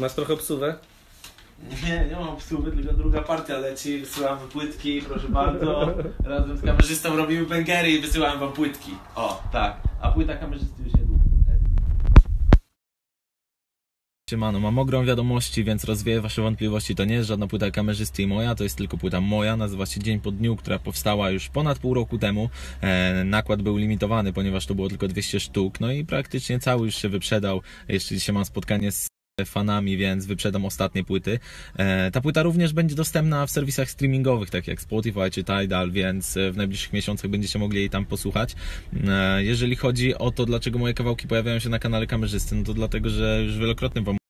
Masz trochę psuwę? Nie, nie mam psuwy, tylko druga partia leci, wysyłamy płytki, proszę bardzo. Razem z kamerzystą robimy bęgery i wysyłam wam płytki. O, tak. A płyta kamerzysty już niedługo. Siemano, mam ogrom wiadomości, więc rozwieję wasze wątpliwości. To nie jest żadna płyta kamerzysty i moja, to jest tylko płyta moja. Nazywa się Dzień po dniu, która powstała już ponad pół roku temu. E, nakład był limitowany, ponieważ to było tylko 200 sztuk. No i praktycznie cały już się wyprzedał. Jeszcze dzisiaj mam spotkanie z fanami, więc wyprzedam ostatnie płyty. E, ta płyta również będzie dostępna w serwisach streamingowych, tak jak Spotify czy Tidal, więc e, w najbliższych miesiącach będziecie mogli jej tam posłuchać. E, jeżeli chodzi o to, dlaczego moje kawałki pojawiają się na kanale kamerzysty, no to dlatego, że już wielokrotnie wam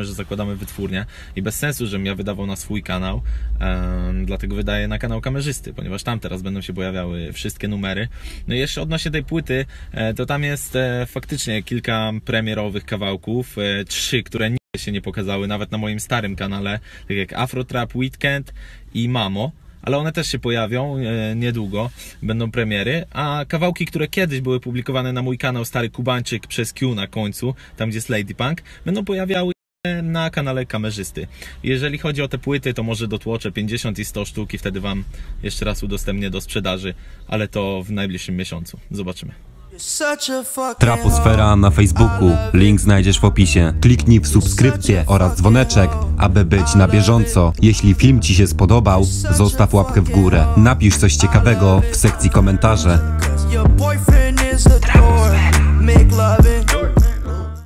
że zakładamy wytwórnię i bez sensu, żebym ja wydawał na swój kanał, em, dlatego wydaję na kanał kamerzysty, ponieważ tam teraz będą się pojawiały wszystkie numery. No i jeszcze odnośnie tej płyty, to tam jest faktycznie kilka premierowych kawałków, trzy, które nigdy się nie pokazały, nawet na moim starym kanale, tak jak Afro Trap Weekend i Mamo. Ale one też się pojawią e, niedługo, będą premiery, a kawałki, które kiedyś były publikowane na mój kanał Stary Kubańczyk przez Q na końcu, tam gdzie jest Lady Punk, będą pojawiały na kanale kamerzysty. Jeżeli chodzi o te płyty, to może dotłoczę 50 i 100 sztuk i wtedy Wam jeszcze raz udostępnię do sprzedaży, ale to w najbliższym miesiącu. Zobaczymy. Traposfera na Facebooku. Link znajdziesz w opisie. Kliknij w subskrypcję oraz dzwoneczek, aby być na bieżąco. Jeśli film Ci się spodobał, zostaw łapkę w górę. Napisz coś ciekawego w sekcji komentarze. Your